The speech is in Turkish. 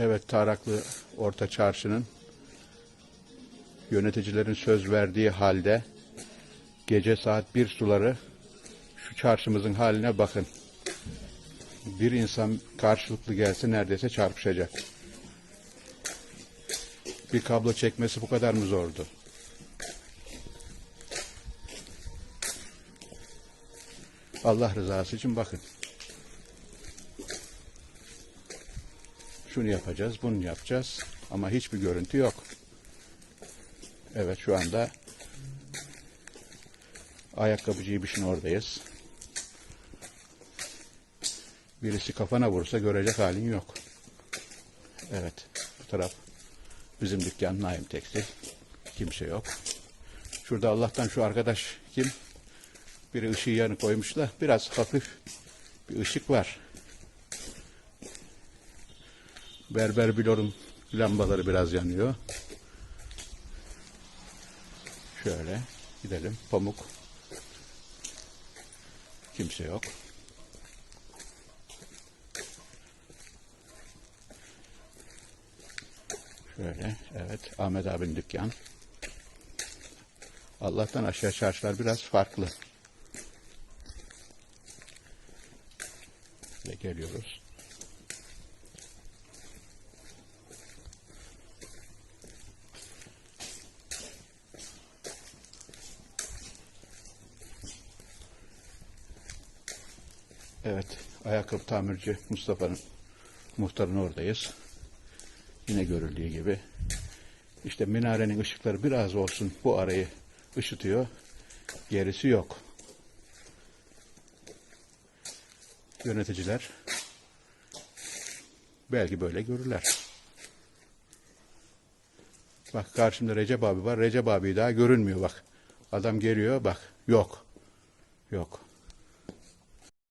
Evet Taraklı Orta Çarşı'nın yöneticilerin söz verdiği halde gece saat bir suları şu çarşımızın haline bakın. Bir insan karşılıklı gelse neredeyse çarpışacak. Bir kablo çekmesi bu kadar mı zordu? Allah rızası için bakın. Şunu yapacağız, bunu yapacağız ama hiçbir görüntü yok. Evet şu anda ayakkabıcı İbiş'in oradayız. Birisi kafana vursa görecek halin yok. Evet bu taraf bizim dükkan Naim Tekstil. Kimse yok. Şurada Allah'tan şu arkadaş kim? Biri ışığı yanı koymuşlar. Biraz hafif bir ışık var. Berber Bilor'un lambaları biraz yanıyor. Şöyle gidelim. Pamuk. Kimse yok. Şöyle evet Ahmet abinin dükkan. Allah'tan aşağı çarşılar biraz farklı. Ve geliyoruz. Evet, ayakkabı tamirci Mustafa'nın muhtarın oradayız. Yine görüldüğü gibi. İşte minarenin ışıkları biraz olsun bu arayı ışıtıyor. Gerisi yok. Yöneticiler belki böyle görürler. Bak karşımda Recep abi var. Recep abi daha görünmüyor bak. Adam geliyor bak. Yok. Yok.